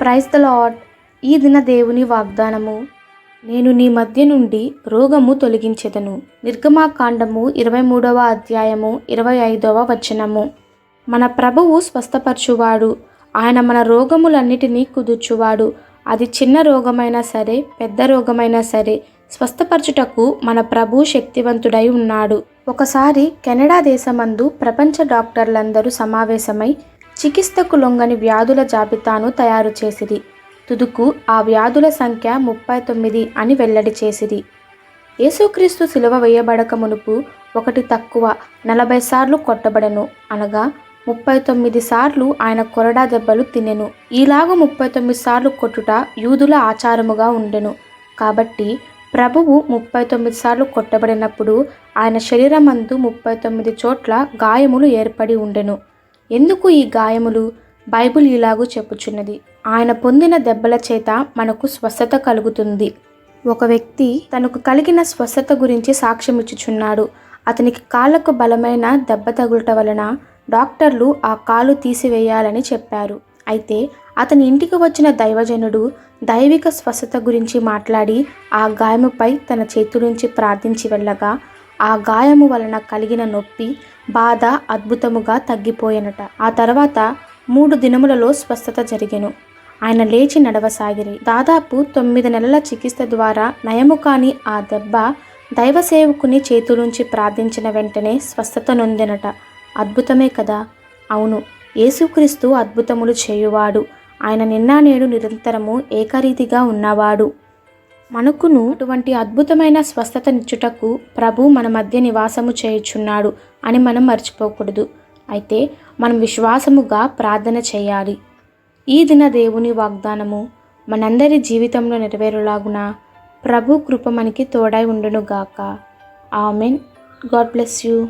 Praise the lord ఈ దిన దేవుని వాగ్దానము. నేను నీ మధ్య నుండి రోగము తొలగించెదను. నిర్గమాకాండము ఇరవై మూడవ అధ్యాయము ఇరవై ఐదవ వచనము. మన ప్రభువు స్వస్థపరచువాడు. ఆయన మన రోగములన్నిటినీ కుదుర్చువాడు. అది చిన్న రోగమైనా సరే పెద్ద రోగమైనా సరే స్వస్థపరచుటకు మన ప్రభు శక్తివంతుడై ఉన్నాడు. ఒకసారి కెనడా దేశమందు ప్రపంచ డాక్టర్లందరూ సమావేశమై చికిత్సకు లొంగని వ్యాధుల జాబితాను తయారు చేసిది. తుదుకు ఆ వ్యాధుల సంఖ్య ముప్పై తొమ్మిది అని వెల్లడి చేసిది. యేసుక్రీస్తు సిలువ వేయబడక మునుపు ఒకటి తక్కువ నలభై సార్లు కొట్టబడెను. అనగా ముప్పై తొమ్మిది సార్లు ఆయన కొరడా దెబ్బలు తినెను. ఈలాగు ముప్పై తొమ్మిది సార్లు కొట్టుట యూదుల ఆచారముగా ఉండెను. కాబట్టి ప్రభువు ముప్పై తొమ్మిది సార్లు కొట్టబడినప్పుడు ఆయన శరీరమందు ముప్పై తొమ్మిది చోట్ల గాయములు ఏర్పడి ఉండెను. ఎందుకు ఈ గాయములు? బైబిల్ ఇలాగూ చెప్పుచున్నది. ఆయన పొందిన దెబ్బల చేత మనకు స్వస్థత కలుగుతుంది. ఒక వ్యక్తి తనకు కలిగిన స్వస్థత గురించి సాక్ష్యమిచ్చుచున్నాడు. అతనికి కాళ్ళకు బలమైన దెబ్బ తగులట వలన డాక్టర్లు ఆ కాలు తీసివేయాలని చెప్పారు. అయితే అతని ఇంటికి వచ్చిన దైవజనుడు దైవిక స్వస్థత గురించి మాట్లాడి ఆ గాయముపై తన చేతులుంచి ప్రార్థించి వెళ్ళగా ఆ గాయము వలన కలిగిన నొప్పి బాధ అద్భుతముగా తగ్గిపోయినట. ఆ తర్వాత మూడు దినములలో స్వస్థత జరిగెను. ఆయన లేచి నడవసాగిరి. దాదాపు తొమ్మిది నెలల చికిత్స ద్వారా నయము కాని ఆ దెబ్బ దైవ సేవకుని చేతులుంచి ప్రార్థించిన వెంటనే స్వస్థత నొందినట. అద్భుతమే కదా? అవును. యేసుక్రీస్తు అద్భుతములు చేయువాడు. ఆయన నిన్న నేడు నిరంతరము ఏకరీతిగా ఉన్నవాడు. మనకును అటువంటి అద్భుతమైన స్వస్థతనిచ్చుటకు ప్రభు మన మధ్య నివాసము చేయుచున్నాడు అని మనం మర్చిపోకూడదు. అయితే మనం విశ్వాసముగా ప్రార్థన చేయాలి. ఈ దిన దేవుని వాగ్దానము మనందరి జీవితంలో నెరవేరులాగున? ప్రభు కృప మనకి తోడై ఉండునుగాక. ఆమెన్. God bless you.